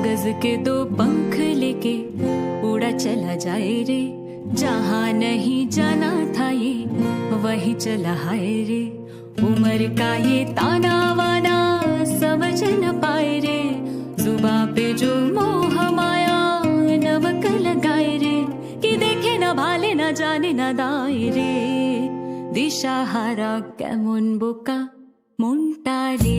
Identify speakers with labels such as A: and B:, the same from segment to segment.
A: कागज के दो पंख लेके उड़ा चला जाए रे जहाँ नहीं जाना था ये वही चला हाय रे उम्र का ये ताना वाना समझ न पाए रे जुबा पे जो मोह माया नमक लगाए रे कि देखे न भाले न जाने न दाए रे দিশা হারা কেমন বোকা মনটা রে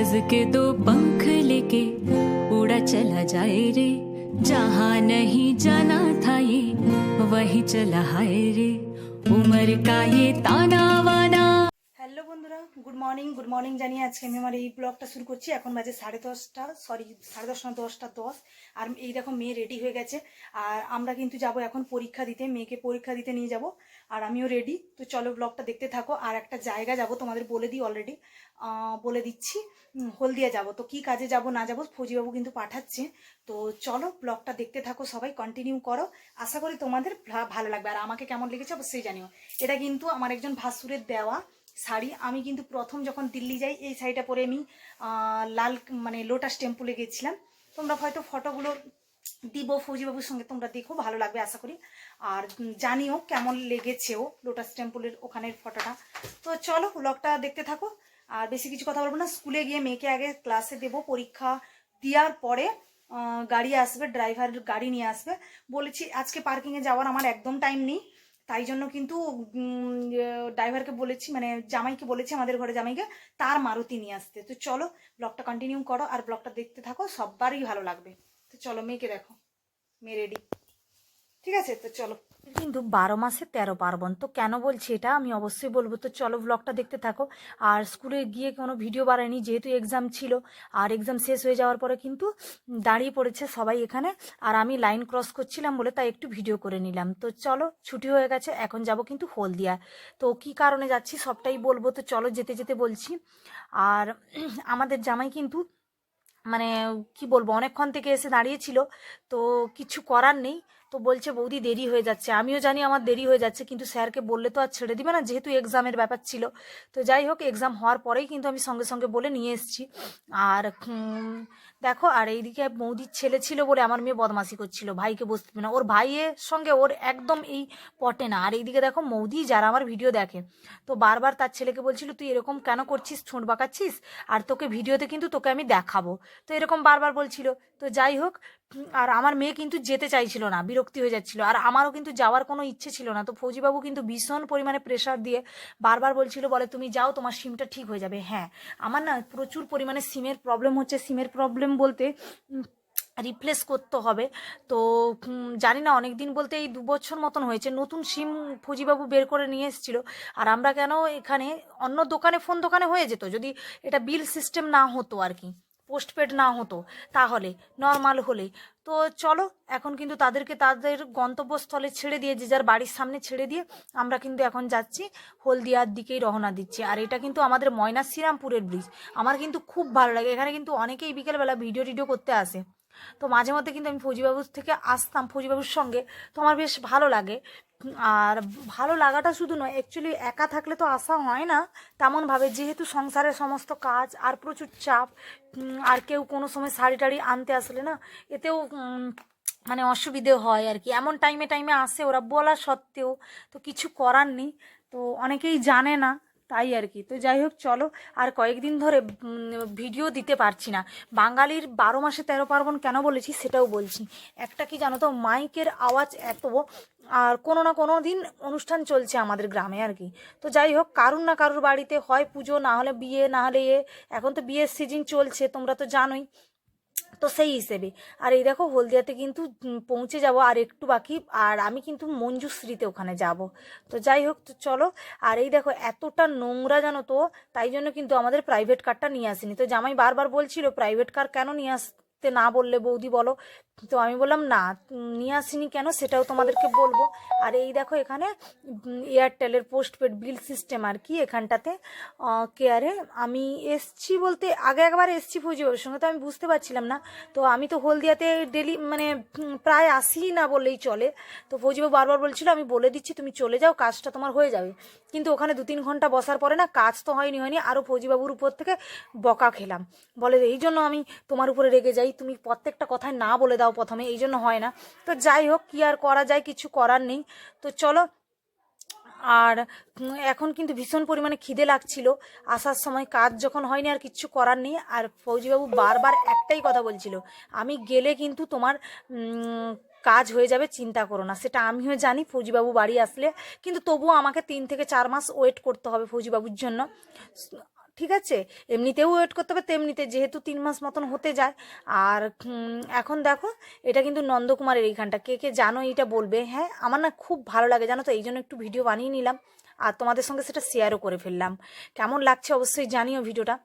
A: कागज के दो पंख लेके उड़ा चला जाए रे जहाँ नहीं जाना था ये वही चला हाय रे उम्र का ये ताना वाना
B: হ্যালো বন্ধুরা গুড মর্নিং গুড মর্নিং জানিয়ে আজকে আমি আমার এই ব্লগটা শুরু করছি এখন বাজে সাড়ে দশটা সরি সাড়ে দশ না দশটা দশ আর এই দেখো মেয়ে রেডি হয়ে গেছে আর আমরা কিন্তু যাব এখন পরীক্ষা দিতে মেয়েকে পরীক্ষা দিতে নিয়ে যাব আর আমিও রেডি তো চলো ব্লগটা দেখতে থাকো। আর একটা জায়গা যাব, তোমাদের বলে দিই অলরেডি বলে দিচ্ছি হলদিয়া যাব। তো কি কাজে যাব, না যাব, ফৌজিবাবু কিন্তু পাঠাচ্ছে। তো চলো ব্লগটা দেখতে থাকো সবাই কন্টিনিউ করো। আশা করি তোমাদের ভালো লাগবে। আর আমাকে কেমন লেগেছে অবশ্যই জানিও। এটা কিন্তু আমার একজন ভাসুরের দেওয়া শাড়ি। আমি কিন্তু প্রথম যখন দিল্লি যাই, এই শাড়িটা পরে আমি লাল মানে লোটাস টেম্পলে গেছিলাম। তোমরা হয়তো ফটোগুলো দিব ফৌজিবাবুর সঙ্গে তোমরা দেখো, ভালো লাগবে আশা করি। আর জানিও কেমন লেগেছেও লোটাস টেম্পলের ওখানের ফটোটা। তো চলো ব্লগটা দেখতে থাকো। আর বেশি কিছু কথা বলব না স্কুলে গিয়ে মেয়েকে আগে ক্লাসে দেবো, পরীক্ষা দেওয়ার পরে গাড়ি আসবে ড্রাইভার গাড়ি নিয়ে আসবে। বলেছি, আজকে পার্কিংয়ে যাওয়ার আমার একদম টাইম নেই। তাই জন্য কিন্তু ড্রাইভারকে বলেছি মানে জামাইকে বলেছি আমাদের ঘরে জামাইকে, তার মারুতি নিয়ে আসতে। তো চলো ব্লগটা কন্টিনিউ করো, আর ব্লগটা দেখতে থাকো সবারই ভালো লাগবে। চলো মেয়েকে দেখো। মেয়ে রেডি ঠিক আছে? তো চলো। কিন্তু বারো মাসে তেরো পার্বণ, তো কেন বলছি এটা? আমি অবশ্যই বলব, তো চলো ব্লগটা দেখতে থাকো। আর স্কুলে গিয়ে কোনো ভিডিও বানায়নি, যেহেতু এক্সাম ছিল, আর এক্সাম শেষ হয়ে যাওয়ার পরে কিন্তু দাঁড়িয়ে পড়েছে সবাই এখানে। আর আমি লাইন ক্রস করছিলাম বলে তাই একটু ভিডিও করে নিলাম। তো চলো, ছুটি হয়ে গেছে, এখন যাব কিন্তু হলদিয়া। তো কি কারণে যাচ্ছি সবটাই বলব, তো চলো যেতে যেতে বলছি। আর আমাদের জামাই কিন্তু মানে কি বলব অনেকক্ষণ থেকে এসে দাঁড়িয়েছিল তো কিছু করার নেই। তো বলছে, বৌদি, দেরি হয়ে যাচ্ছে। আমিও জানি আমার দেরি হয়ে যাচ্ছে, কিন্তু স্যারকে বললে তো আর ছেড়ে দিবে না, যেহেতু এক্সামের ব্যাপার ছিল। তো যাই হোক, এক্সাম হওয়ার পরেই কিন্তু আমি সঙ্গে সঙ্গে বলে নিয়ে এসেছি। আর দেখো, আর এইদিকে বৌদির ছেলে ছিল বলে আমার মেয়ে বদমাসি করছিল, ভাইকে বসতে না। ওর ভাইয়ের সঙ্গে ওর একদম এই পটে না। আর এইদিকে দেখো, মৌদি যারা আমার ভিডিও দেখে, তো বারবার তার ছেলেকে বলছিল, তুই এরকম কেন করছিস? ঠোঁট বাঁকাচ্ছিস? আর তোকে ভিডিওতে কিন্তু তোকে আমি দেখাবো। তো এরকম বারবার বলছিল। তো যাই হোক আর আমার মেয়ে কিন্তু যেতে চাইছিল না, বিরক্তি হয়ে যাচ্ছিল। আর আমারও কিন্তু যাওয়ার কোনো ইচ্ছে ছিল না। তো ফৌজিবাবু কিন্তু ভীষণ পরিমাণে প্রেশার দিয়ে বারবার বলছিল, বলে তুমি যাও, তোমার সিমটা ঠিক হয়ে যাবে। হ্যাঁ আমার না প্রচুর পরিমাণে সিমের প্রবলেম হচ্ছে। সিমের প্রবলেম বলতে রিপ্লেস করতে হবে। তো জানি না অনেক দিন বলতে এই দু বছর মতন হয়েছে। নতুন সিম ফৌজিবাবু বের করে নিয়ে এসেছিল। আর আমরা কেন এখানে অন্য দোকানে ফোন দোকানে হয়ে যেত, যদি এটা বিল সিস্টেম না হতো আর কি। পোস্টপেড না হতো, তাহলে নর্মাল হলে। তো চলো, এখন কিন্তু তাদেরকে তাদের গন্তব্যস্থলে ছেড়ে দিয়ে যে যার বাড়ির সামনে ছেড়ে দিয়ে আমরা কিন্তু এখন যাচ্ছি, হলদিয়ার দিকেই রওনা দিচ্ছি। আর এটা কিন্তু আমাদের ময়না শ্রীরামপুরের ব্রিজ আমার কিন্তু খুব ভালো লাগে। এখানে কিন্তু অনেকেই বিকেলবেলা ভিডিও টিডিও করতে আসে। তো মাঝে মধ্যে কিন্তু আমি ফৌজিবাবুর থেকে আসতাম, ফৌজিবাবুর সঙ্গে। তো আমার বেশ ভালো লাগে। আর ভালো লাগাটা শুধু নয় অ্যাকচুয়ালি একা থাকলে তো আসা হয় না তেমনভাবে। যেহেতু সংসারের সমস্ত কাজ আর প্রচুর চাপ আর কেউ কোনো সময় শাড়ি টাড়ি আনতে আসলে না, এতেও মানে অসুবিধে হয় আর কি। এমন টাইমে টাইমে আসে, ওরা বলা সত্ত্বেও তো কিছু করার নেই। তো অনেকেই জানে না তাই আর কি। তো যাই হোক, চলো, আর কয়েকদিন ধরে ভিডিও দিতে পারছি না। বাঙালির বারো মাসে তেরো পার্বণ কেন বলেছি সেটাও বলছি। একটা কি জানো তো, মাইকের আওয়াজ এত, আর কোনো না কোনো দিন অনুষ্ঠান চলছে আমাদের গ্রামে আর কি। তো যাই হোক, কারুর না কারুর বাড়িতে হয় পুজো, না হলে বিয়ে, না হলে এ। এখন তো বিয়ের সিজন চলছে, তোমরা তো জানোই। তো সেই হিসেবে। আর এই দেখো হলদিয়াতে কিন্তু পৌঁছে যাব আর একটু বাকি, আর আমি কিন্তু মঞ্জুশ্রীতে ওখানে যাব। তো যাই হোক, তো চলো। আর এই দেখো এতটা নোংরা জানো তো, তাই জন্য কিন্তু আমাদের প্রাইভেট কারটা নিয়ে আসিনি। তো জামাই বারবার বলছিল প্রাইভেট কার কেন নিয়ে আসতে না বললে বৌদি বলো। তো আমি বললাম, না নিয়ে আসিনি কেন? সেটাও তোমাদেরকে বলব। আর এই দেখো এখানে এয়ারটেলের পোস্টপেড বিল সিস্টেম আর কি, এখানটাতে কেয়ারে আমি এসছি বলতে, আগে একবার এসছি ফৌজিবাবুর সঙ্গে, তো আমি বুঝতে পারছিলাম না। তো আমি তো হলদিয়াতে ডেলি মানে প্রায় আসি না বললেই চলে। তো ফৌজিবাবু বারবার বলছিল, আমি বলে দিচ্ছি, তুমি চলে যাও, কাজটা তোমার হয়ে যাবে। কিন্তু ওখানে দু তিন ঘণ্টা বসার পরে না, কাজ তো হয়নি হয়নি আরও ফৌজিবাবুর উপর থেকে বকা খেলাম। বলে, এই জন্য আমি তোমার উপরে রেগে যাই তুমি প্রত্যেকটা কথায় না বলে দাও প্রথমে, এই জন্য হয় না। তো যাই হোক, কি আর করা যায়, কিছু করার নেই। তো চলো, আর এখন কিন্তু ভীষণ পরিমাণে খিদে লাগছিল। আসার সময় কাজ যখন হয়নি আর কিচ্ছু করার নেই। আর ফৌজিবাবু বারবার একটাই কথা বলছিল, আমি গেলে কিন্তু তোমার কাজ হয়ে যাবে, চিন্তা করো না। সেটা আমিও জানি, ফৌজিবাবু বাড়ি আসলে। কিন্তু তবুও আমাকে তিন থেকে চার মাস ওয়েট করতে হবে ফৌজিবাবুর জন্য। ঠিক আছে? এমনিতেও ওয়েট করতে হবে, তেমনিতে যেহেতু তিন মাস মতন হতে যায়। আর এখন দেখো, এটা কিন্তু নন্দকুমারের এইখানটা। কে কে জানো এইটা বলবে? হ্যাঁ আমার না খুব ভালো লাগে, জানো তো? এই জন্য একটু ভিডিও বানিয়ে নিলাম। আর তোমাদের সঙ্গে সেটা শেয়ারও করে ফেললাম। কেমন লাগছে অবশ্যই জানিও ভিডিওটা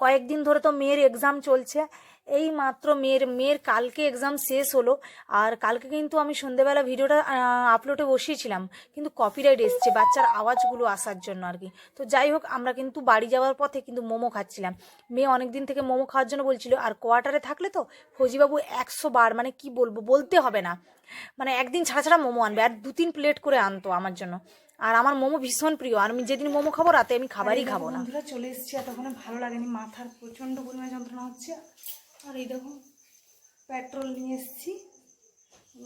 B: কয়েকদিন ধরে তো মেয়ের এক্সাম চলছে। এই মাত্র মেয়ের মেয়ের কালকে এক্সাম শেষ হলো। আর কালকে কিন্তু আমি সন্ধেবেলা ভিডিওটা আপলোডে বসিয়েছিলাম। কিন্তু কপিরাইট এসছে বাচ্চার আওয়াজগুলো আসার জন্য আর কি। তো যাই হোক আমরা কিন্তু বাড়ি যাওয়ার পথে কিন্তু মোমো খাচ্ছিলাম। মেয়ে অনেক দিন থেকে মোমো খাওয়ার জন্য বলছিল আর কোয়ার্টারে থাকলে তো ফৌজিবাবু একশো বার মানে কি বলব বলতে হবে না। মানে একদিন ছাড়া ছাড়া মোমো আনবে আর দু তিন প্লেট করে আনতো আমার জন্য। আর আমার মোমো ভীষণ প্রিয় আর আমি যেদিন মোমো খাব রাতে আমি খাবারই খাব না। বন্ধুরা চলে এসেছি এতক্ষণে ভালো লাগেনি মাথার প্রচণ্ড পরিমাণে যন্ত্রণা হচ্ছে। আর এই দেখো পেট্রোল নিয়ে এসেছি।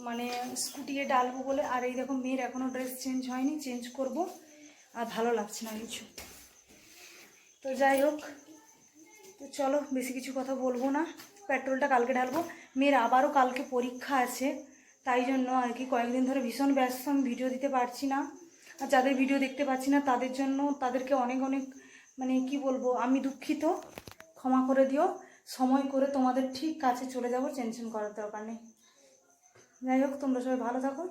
B: মানে স্কুটিয়ে ডালবো বলে, আর এই দেখো মেয়ের এখনও ড্রেস চেঞ্জ হয়নি চেঞ্জ করব। আর ভালো লাগছে না কিছু। তো যাই হোক, তো চলো, বেশি কিছু কথা বলব না। পেট্রোলটা কালকে ঢালবো। মেয়ের আবারও কালকে পরীক্ষা আছে, তাই জন্য আর কি কয়েকদিন ধরে ভীষণ ব্যস্ত, আমি ভিডিও দিতে পারছি না। আর যাদের ভিডিও দেখতে পাচ্ছি না, তাদের জন্য তাদেরকে অনেক অনেক মানে কি বলব, আমি দুঃখিত। ক্ষমা করে দিও। সময় করে তোমাদের ঠিক কাছে চলে যাব, টেনশন করার দরকার নেই। যাই হোক, তোমরা সবাই ভালো থাকো।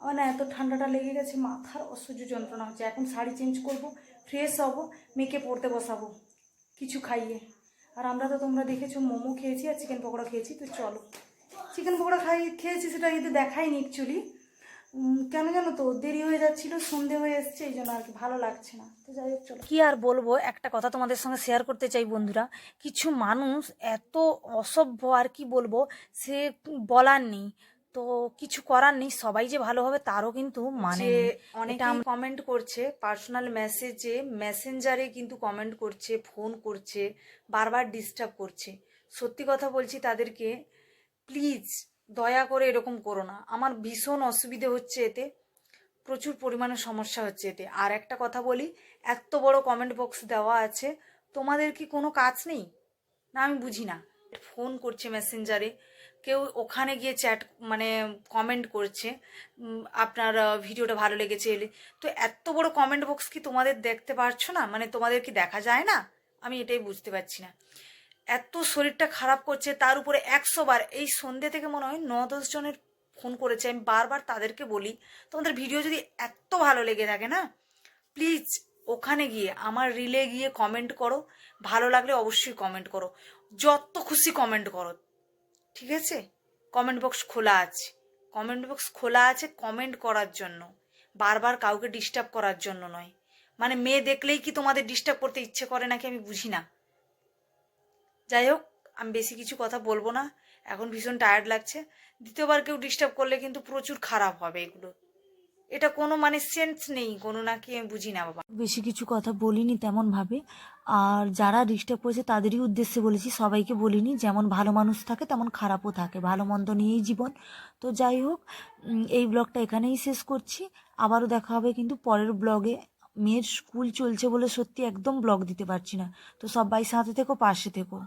B: আমার না এত ঠান্ডাটা লেগে গেছে, মাথার অসহ্য যন্ত্রণা হচ্ছে। এখন শাড়ি চেঞ্জ করব ফ্রেশ হব, মেয়েকে পড়তে বসাবো, কিছু খাইয়ে। আর আমরা তো তোমরা দেখেছ, মোমো খেয়েছি আর চিকেন পকোড়া খেয়েছি, তো চলো। চিকেন পকোড়া খাই, খেয়েছি, সেটা কিন্তু দেখাইনি অ্যাকচুয়ালি কেন জানো তো? দেরি হয়ে যাচ্ছিল সন্ধে হয়ে এসছে এই জন্য আর কি ভালো লাগছে না। তো যাই হোক চলো। কি আর বলব? একটা কথা তোমাদের সঙ্গে শেয়ার করতে চাই বন্ধুরা। কিছু মানুষ এত অসভ্য আর কি বলব সে বলার নেই। তো কিছু করার নেই সবাই যে ভালো হবে তারও কিন্তু মানে অনেকে কমেন্ট করছে পার্সোনাল মেসেজে মেসেঞ্জারে কিন্তু কমেন্ট করছে ফোন করছে বারবার ডিস্টার্ব করছে। সত্যি কথা বলছি তাদেরকে প্লিজ দয়া করে এরকম করো না। আমার ভীষণ অসুবিধে হচ্ছে এতে। প্রচুর পরিমাণে সমস্যা হচ্ছে এতে। আর একটা কথা বলি, এত বড় কমেন্ট বক্স দেওয়া আছে। তোমাদের কি কোনো কাজ নেই? না, আমি বুঝি না। ফোন করছে মেসেঞ্জারে কেউ ওখানে গিয়ে চ্যাট মানে কমেন্ট করছে। আপনার ভিডিওটা ভালো লেগেছে এলে। তো এত বড় কমেন্ট বক্স কি তোমাদের দেখতে পারছ না? মানে তোমাদের কি দেখা যায় না? আমি এটাই বুঝতে পারছি না। এত শরীরটা খারাপ করছে, তার উপরে একশো বার, এই সন্ধ্যে থেকে মনে হয় ন দশ জনের ফোন করেছে, আমি বারবার তাদেরকে বলি, তোমাদের ভিডিও যদি এত ভালো লেগে থাকে না প্লিজ ওখানে গিয়ে, আমার রিলে গিয়ে কমেন্ট করো, ভালো লাগলে অবশ্যই কমেন্ট করো, যত খুশি কমেন্ট করো, ঠিক আছে? কমেন্ট বক্স খোলা আছে কমেন্ট বক্স খোলা আছে কমেন্ট করার জন্য, বারবার কাউকে ডিস্টার্ব করার জন্য নয় মানে মেয়ে দেখলেই কি তোমাদের ডিস্টার্ব করতে ইচ্ছে করে নাকি আমি বুঝি না। যাই হোক, আমি বেশি কিছু কথা বলব না। এখন ভীষণ টায়ার্ড লাগছে। দ্বিতীয়বার কেউ ডিস্টার্ব করলে কিন্তু প্রচুর খারাপ হবে এগুলো। এটা কোনো মানে সেন্স নেই, কোনো নাকি আমি বুঝি না, বাবা।
C: বেশি কিছু কথা বলিনি তেমনভাবে। আর যারা ডিস্টার্ব করেছে তাদেরই উদ্দেশ্যে বলেছি, সবাইকে বলিনি, যেমন ভালো মানুষ থাকে তেমন খারাপও থাকে। ভালো মন্দ নিয়েই জীবন। তো যাই হোক এই ব্লগটা এখানেই শেষ করছি। আবারও দেখা হবে কিন্তু পরের ব্লগে মেয়ের স্কুল চলছে বলে সত্যি একদম ব্লগ দিতে পারছি না। তো সবাই সাথে থেকো, পাশে থেকো।